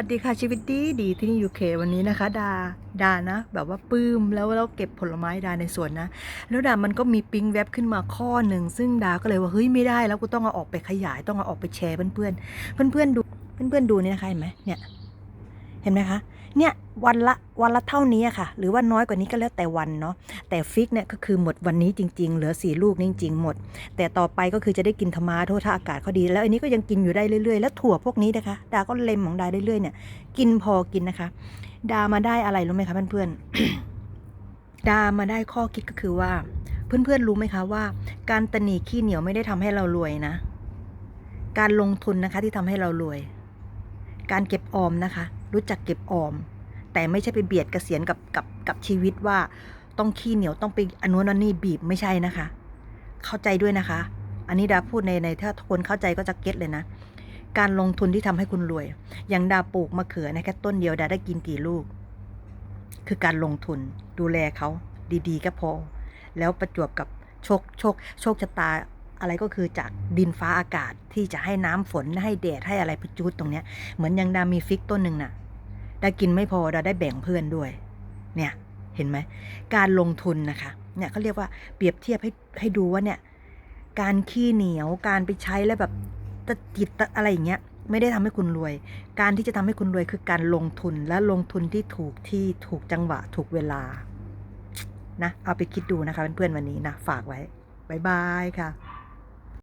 วัสดีค่ะชีวิตดีดีที่นี่ยูเควันนี้นะคะ ดาดานะ แบบว่าปลื้มแล้วเราเก็บผลไม้ดาในสวนนะ แล้วดามันก็มีปิ๊งแวบขึ้นมาข้อหนึ่ง ซึ่งดาก็เลยว่าเฮ้ยไม่ได้แล้วกูต้องเอาออกไปขยายต้องเอาออกไปแชร์เพื่อนเพื่อนเพื่อนเพื่อนดูเพื่อนเพื่อนดูนี่นะคะเห็นไหมเนี่ย เห็นไหมคะ เนี่ยวันละวันละเท่านี้อะค่ะ หรือว่าน้อยกว่านี้ก็แล้วแต่วันเนาะแต่ฟิกเนี่ยก็คือหมดวันนี้จริง ๆ เหลือสี่ลูกจริง ๆ หมด แต่ต่อไปก็คือจะได้กินธรรมาโทษถ้าอากาศเขาดี แล้วอันนี้ก็ยังกินอยู่ได้เรื่อยๆ แล้วถั่วพวกนี้นะคะ ดาก็เล็มของดาเรื่อยๆเนี่ยกินพอกินนะคะ ดามาได้อะไรรู้ไหมคะเพื่อนๆดามาได้ข้อคิดก็คือว่า เพื่อนๆรู้ไหมคะว่า การตะหนีขี้เหนียวไม่ได้ทำให้เรารวยนะ การลงทุนนะคะที่ทำให้เรารวย การเก็บออมนะคะ รู้จักเก็บออม แต่ไม่ใช่ไปเบียดเกษียณกับกับกับชีวิตว่าต้องขี้เหนียวต้องไปอนุนันนี้บีบไม่ใช่นะคะ เข้าใจด้วยนะคะ อันนี้ดาพูดในในถ้าคนเข้าใจก็จะเก็ตเลยนะ การลงทุนที่ทำให้คุณรวย อย่างดาปลูกมะเขือในแค่ต้นเดียวดาได้กินกี่ลูก คือการลงทุนดูแลเขาดีๆ ก็พอ แล้วประจวบกับโชคโชคโชคชะตาอะไรก็คือจากดินฟ้าอากาศที่จะให้น้ำฝนให้แดดให้อะไรประจุดตรงเนี้ยเหมือนอยังดามีฟิกต้นหนึ่งน่ะ ดากินไม่พอดาได้แบ่งเพื่อนด้วย เนี่ยเห็นไหมการลงทุนนะคะเนี่ยเขาเรียกว่าเปรียบเทียบให้ให้ดูว่าเนี่ยการขี้เหนียวการไปใช้แล้วแบบตะจิตอะไรอย่างเงี้ยไม่ได้ทำให้คุณรวย การที่จะทำให้คุณรวยคือการลงทุนและลงทุนที่ถูกที่ถูกจังหวะถูกเวลานะเอาไปคิดดูนะคะเพื่อนๆวันนี้นะฝากไว้บายบายค่ะ